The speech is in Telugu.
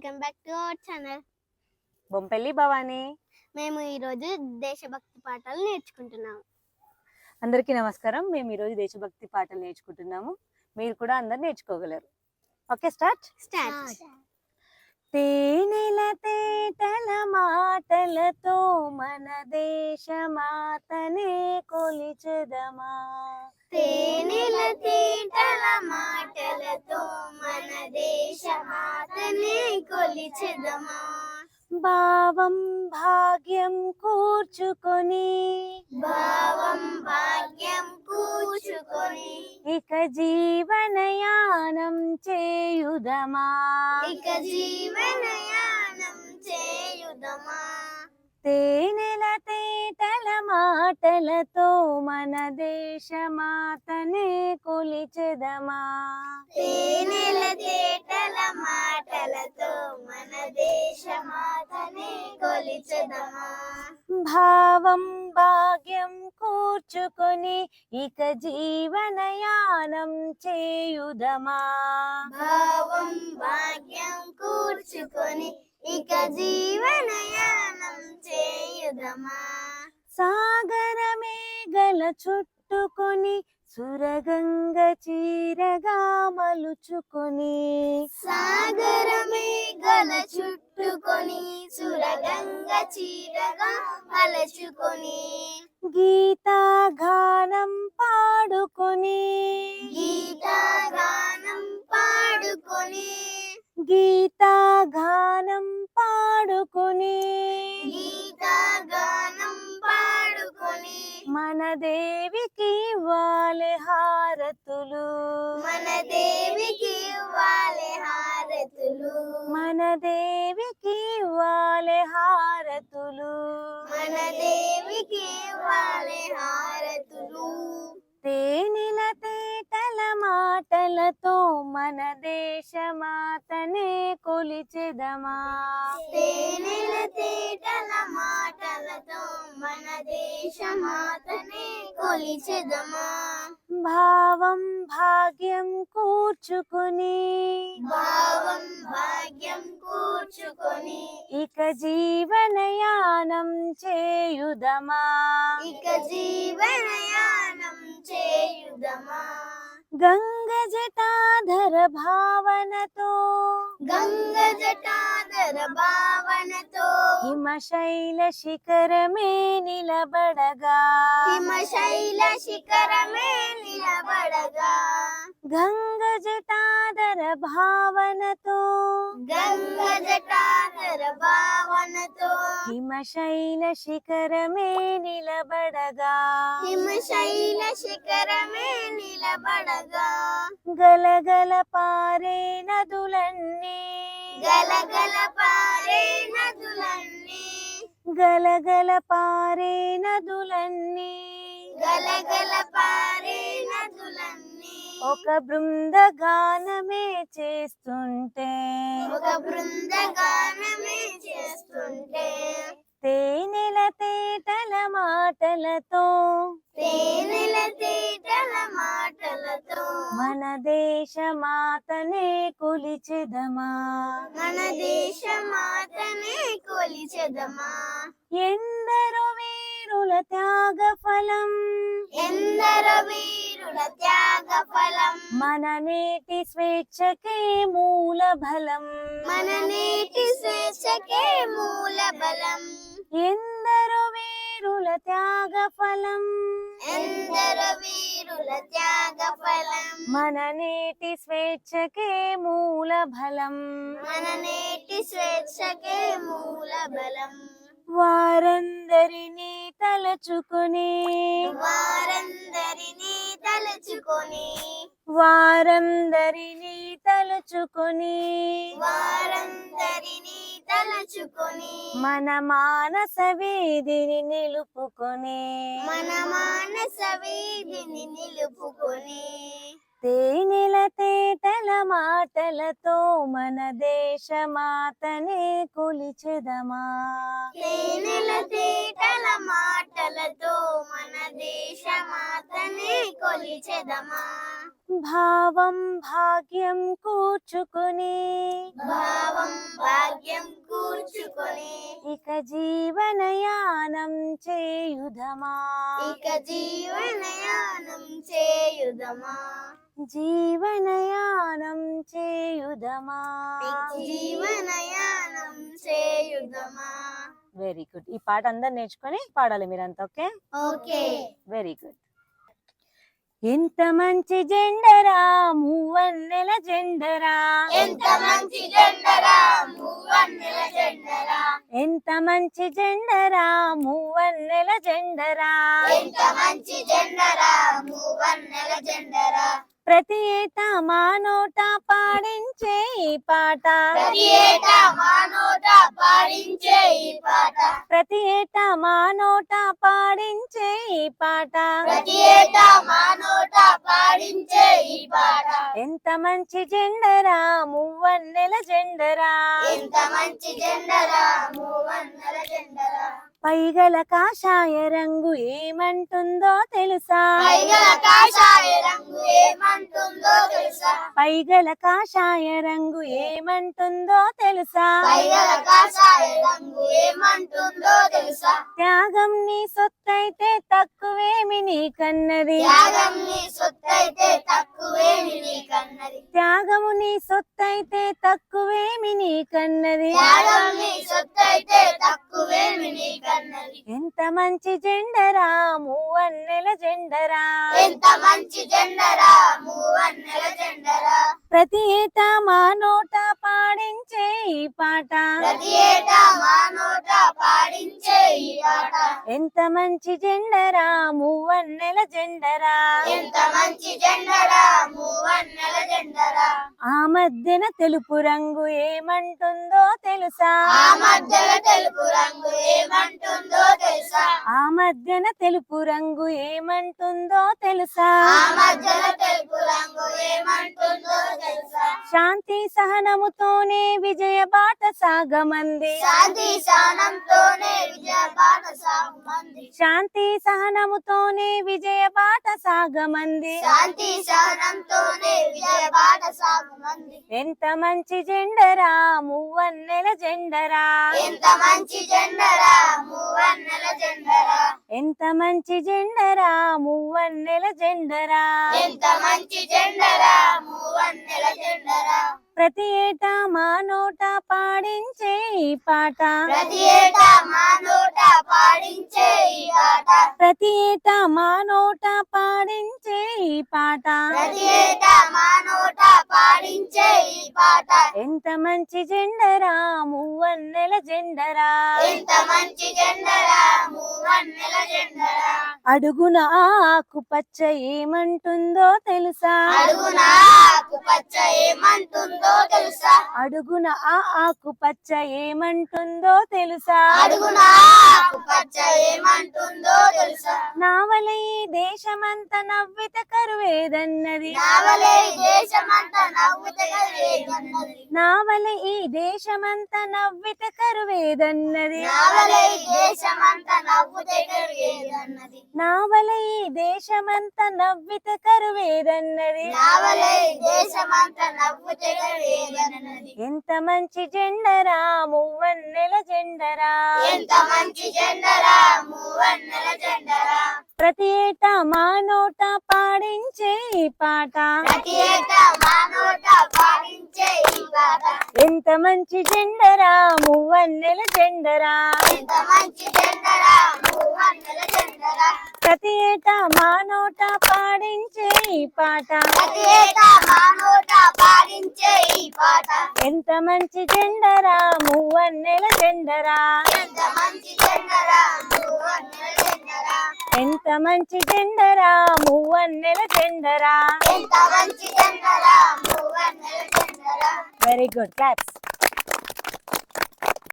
Welcome back to our channel. Bompelli Bhavani. మేము ఈరోజు దేశభక్తి పాటలు నేర్చుకుంటున్నాము అందరికీ నమస్కారం. మేము ఈరోజు దేశభక్తి పాటలు నేర్చుకుంటున్నాము. మీరు కూడా అందరు నేర్చుకోగలరు. Okay start? స్టార్ట్. తేనెల తేటల మాటలతో మన దేశ మాతనే కొలిచెదమా? తేనెల తీటల మాటలతో మన దేశ మాతనే కొలిచెదమా? భావం భాగ్యం కూర్చుకొని భావం భాగ్యం కూర్చుకొని ఇక జీవనయానం చేయుదమా? ఇక జీవనయానం చేయుదమా? తేనెల తేటల మాటలతో మన దేశ మాతనే కొలిచెదమా? తేనెల తేటల మాటలతో మన దేశ మాతనే కొలిచెదమా? భావం భాగ్యం కూర్చుకొని ఇక జీవనయానం చేయుదమా? భావం భాగ్యం కూర్చుకొని ఇక జీవనయానం చేయుదమా? సాగరమే గల చుట్టుకొని సురగంగ చీరగా మలుచుకొని సాగరమే గల చుట్టుకొని సురగంగ చీరగా మలచుకొని గీతాగానం మన దేవికి ఇవ్వాలి హారతులు. మన దేవికి వాలె హారతులు. మన దేవికి ఇవ్వాలి హారతులు. తేనెల తేటల మాటలతో మన దేశ మాతనే కొలిచెదమా? తేనెల తేటల మాటలతో మన దేశ మాతనే కొలిచెదమా? భావం భాగ్యం కూర్చుకొని భావం భాగ్యం కూర్చుకొని ఇక జీవనయానం చేయుదమా? ఇక జీవనయానం చేయుదమా? గంగ జటాధర భావనతో గంగ జటాధర భావనతో హిమశైల శిఖరమే నిలబడగా భావనతో గంగ జటాధర భావనతో హిమశైల శిఖరమే నిలబడగా. హిమశైల శిఖరమే నిలబడగా. గలగల పారే నదులన్నీ. గలగల పారే నదులన్నీ. గలగల పారే నదులన్నీ. గలగల పారే నదులన్నీ. ఒక బృందగానమే చేస్తుంటే ఒక బృందగానమే చేస్తుంటే తేనెల తేటల మాటలతో తేనెల తీటల మాటలతో మన దేశ మాతనే కొలిచెదమా? మన దేశ మాతనే కొలిచెదమా? ఎందరో వీరుల త్యాగ ఫలం ఎందరో ఫలం మన నేటి స్వేచ్ఛకే మూల బలం మన నేటి స్వేచ్ఛకే మూల బలం ఎందరో వీరుల త్యాగ ఫలం ఎందరో వీరుల త్యాగ ఫలం మన నేటి స్వేచ్ఛకే మూల బలం మన నేటి స్వేచ్ఛకే మూల బలం వారందరినీ తలచుకొని వారందరినీ తలుచుకొని. వారందరినీ తలుచుకొని. వారందరినీ తలుచుకొని. మన మానస వీధిని నిలుపుకొని. మన మానస వీధిని నిలుపుకొని. మాటలతో మన దేశ మాతనే కొలిచెదమా తేనెల తేటల మాటలతో మన దేశ మాతనే కొలిచెదమా? భావం భాగ్యం కూర్చుకుని భావం భాగ్యం కూర్చుకొని ఇక జీవనయానం చేయుధమా ఇక జీవనయానం చేయుదమా? జీవనయానం చేయుధమా జీవనయానం చేయుదమా? వెరీ గుడ్ ఈ పాట అందరు నేర్చుకొని పాడాలి మీరంతా ఓకే? ఓకే. వెరీ గుడ్ ఎంత మంచి జెండరా మూవన్నెల జెండరా? ఎంత మంచి జెండరా మూవన్నెల జెండరా? ఎంత మంచి జెండరా మూవన్నెల జెండరా? ఎంత మంచి జెండరా మూవన్నెల జెండరా? ప్రతి ఏటా మా నోట పాడించే ఈ పాట. ప్రతి ఏటా మా నోట పాడించే ఈ పాట. ప్రతి ఏటా మా నోట పాడించే ఈ పాట. ప్రతి ఏటా మా నోట పాడించే ఈ పాట. ఎంత మంచి జెండరా మూవన్నెల జెండరా. ఎంత మంచి జెండరా మూవన్నెల జెండరా. పైగల కాషాయ రంగు ఏమంటుందో తెలుసా? పైగల కాషాయ రంగు ఏమంటుందో తెలుసా? పైగల కాషాయ రంగు ఏమంటుందో తెలుసా? పైగల కాషాయ రంగు ఏమంటుందో తెలుసా? త్యాగం నీ సొత్తైతే తక్కువేమి నీకన్నది త్యాగం నీ సొత్తైతే తక్కువేమి నీకన్నది త్యాగము నీ సొత్తైతే తక్కువేమి నీకన్నది త్యాగం నీ సొత్తైతే నీకన్నది ఎంత మంచి జెండరా మూవన్నెల జెండరా. ఎంత మంచి జెండరా మూవన్నెల జెండరా. ప్రతి ఏటా మా నోట పాడించే ఈ పాట. ప్రతి ఏటా మా ఎంత మంచి జెండరా మూవన్నెల జెండరా. ఎంత మంచి జెండరా మూవన్నెల జెండరా. ఆ మధ్యన తెలుపు రంగు ఏమంటుందో తెలుసా? ఆ మధ్యలో తెలుపు రంగు ఏమంటుందో తెలుసా? ఆ మధ్యన తెలుపు రంగు ఏమంటుందో తెలుసా? ఆ మధ్యలో తెలుపు రంగు ఏమంటుందో తెలుసా? శాంతి సహనముతోనే విజయ బాట సాగమంది. శాంతి శానంతోనే విజయ పాట సాగుమంది శాంతి సహనముతోనే విజయ బాట సాగమంది. శాంతి సహనంతోనే విజయ పాట సాగుమంది. ఎంత మంచి జెండరా మువ్వన్నెల జెండరా. ఎంత మంచి జెండరా మూవన్నెల జెండరా. ఎంత మంచి జెండరా మువ్వన్నెల జెండరా. ఎంత మంచి జెండరా మూవన్నెల జెండరా. ప్రతి ఏటా మా నోట పాడించే ఈ పాట. ప్రతి ఏటా మా నోట పాడించే ఈ పాట. ప్రతి ఏటా మా నోట పాడించే ఈ పాట. ప్రతి ఏటా మా నోట పాడించే ఈ పాట. ఎంత మంచి జెండరా మువ్వన్నెల జెండరా. ఎంత మంచి జెండరా మూవన్నెల జెండరా. అడుగున ఆ ఆకుపచ్చ ఏమంటుందో తెలుసా? అడుగున ఆకుపచ్చ ఏమంటుందో తెలుసా? అడుగున ఆ ఆకుపచ్చ ఏమంటుందో తెలుసా? అడుగున నావల ఈ దేశమంత నవ్విత కరువేదన్నది. నావలే ఈ దేశమంతా నవ్వుతే కదిలేదన్నది నావల ఈ దేశమంత నవ్విత కరువేదన్నది. నావలే ఈ దేశమంతా నవ్వుతే కదిలేదన్నది నావల ఈ దేశమంత నవ్విత కరువేదన్నది. నావలే ఈ దేశమంతా నవ్వుతే కదిలేదన్నది ఎంత మంచి జెండరా మువ్వన్నెల జెండరా. ఎంత మంచి జెండరా మూవన్నెల జెండరా. ప్రతి ఏటా మా నోట పాడించే ఈ పాట. ప్రతి ఏటా మా నోట పాడించే ఈ పాట. ఎంత మంచి జెండరా మువ్వన్నెల జెండరా. ఎంత మంచి జెండరా జెండరా. ప్రతి ఏటా మా నోట పాడించే ఈ పాట. ప్రతి ఏటా మా నోట పాడించే ఈ పాట. ఎంత మంచి జెండరా మువ్వన్నెల జెండరా. ఎంత మంచి జెండరా జెండరా. ఎంత మంచి జెండరా మువ్వన్నెల జెండరా. ఎంత మంచి జెండరా వెరీ గుడ్ క్లాప్స్